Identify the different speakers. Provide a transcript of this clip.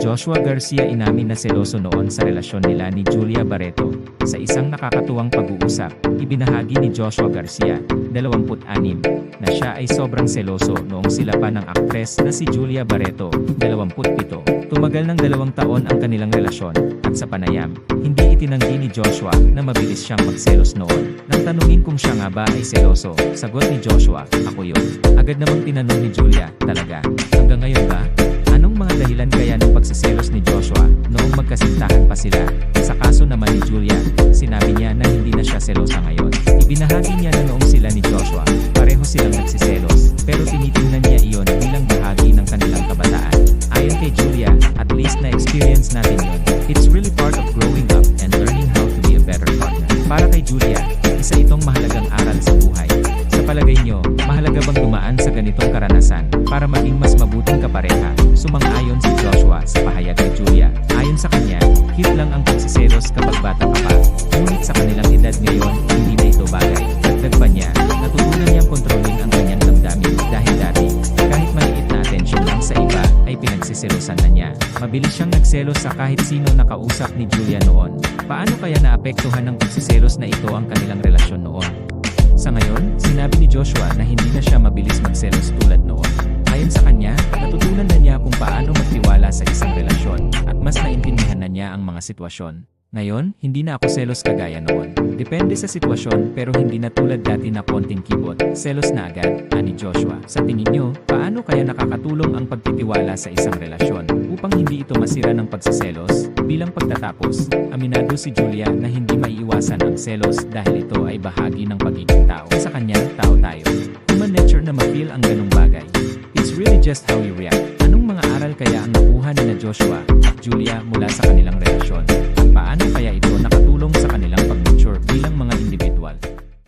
Speaker 1: Joshua Garcia inamin na seloso noon sa relasyon nila ni Julia Barreto. Sa isang nakakatuwang pag-uusap, ibinahagi ni Joshua Garcia, 26, na siya ay sobrang seloso noong sila pa ng aktres na si Julia Barreto, 27. Tumagal ng dalawang taon ang kanilang relasyon, at sa panayam, hindi itinanggi ni Joshua na mabilis siyang magselos noon. Nang tanungin kung siya nga ba ay seloso, sagot ni Joshua, ako yun. Agad namang tinanong ni Julia, talaga, hanggang ngayon ba? Anong mga dahilan kaya ng pagsiselos ni Joshua noong magkasintahan pa sila? Sa kaso naman ni Julia, sinabi niya na hindi na siya selosa ngayon. Ibinahagi niya na noong sila ni Joshua, pareho silang nagsiselos, pero tinitingnan niya iyon bilang bahagi ng kanilang kabataan. Ayon kay Julia, at least na experience natin yun. It's really part of growing up and learning how to be a better partner. Para kay Julia, isa itong mahalagang aral sa buhay. Sa palagay nyo, mahalaga bang dumaan sa ganitong karanasan para maging mas mabuting kapareha? Sumang-ayon si Joshua sa pahayag ni Julia. Ayon sa kanya, hit lang ang pagsiselos kapag bata ka pa. Ngunit sa kanilang edad ngayon, hindi na ito bagay. Dagdag pa niya, natutunan niyang kontrolin ang kanyang damdamin dahil dati, kahit maliit na atensyon lang sa iba, ay pinagsiselosan na niya. Mabilis siyang nagselos sa kahit sino nakausap ni Julia noon. Paano kaya naapektuhan ng pagsiselos na ito ang kanilang relasyon noon? Sa ngayon, sinabi ni Joshua na hindi na siya mabilis magselos tulad noon. Ayon sa kanya, natutunan na niya kung paano magtiwala sa isang relasyon at mas naintindihan na niya ang mga sitwasyon. Ngayon, hindi na ako selos kagaya noon. Depende sa sitwasyon pero hindi na tulad dati na konting kibot, selos na agad, ani Joshua. Sa tingin niyo, paano kaya nakakatulong ang pagtitiwala sa isang relasyon upang hindi ito masira ng pagsiselos? Bilang pagtatapos, aminado si Julia na hindi maiiwasan ang selos dahil ito ay bahagi ng pagiging bagay. It's really just how you react. Anong mga aral kaya ang nakuha ni na Joshua at Julia mula sa kanilang relasyon? Paano kaya ito na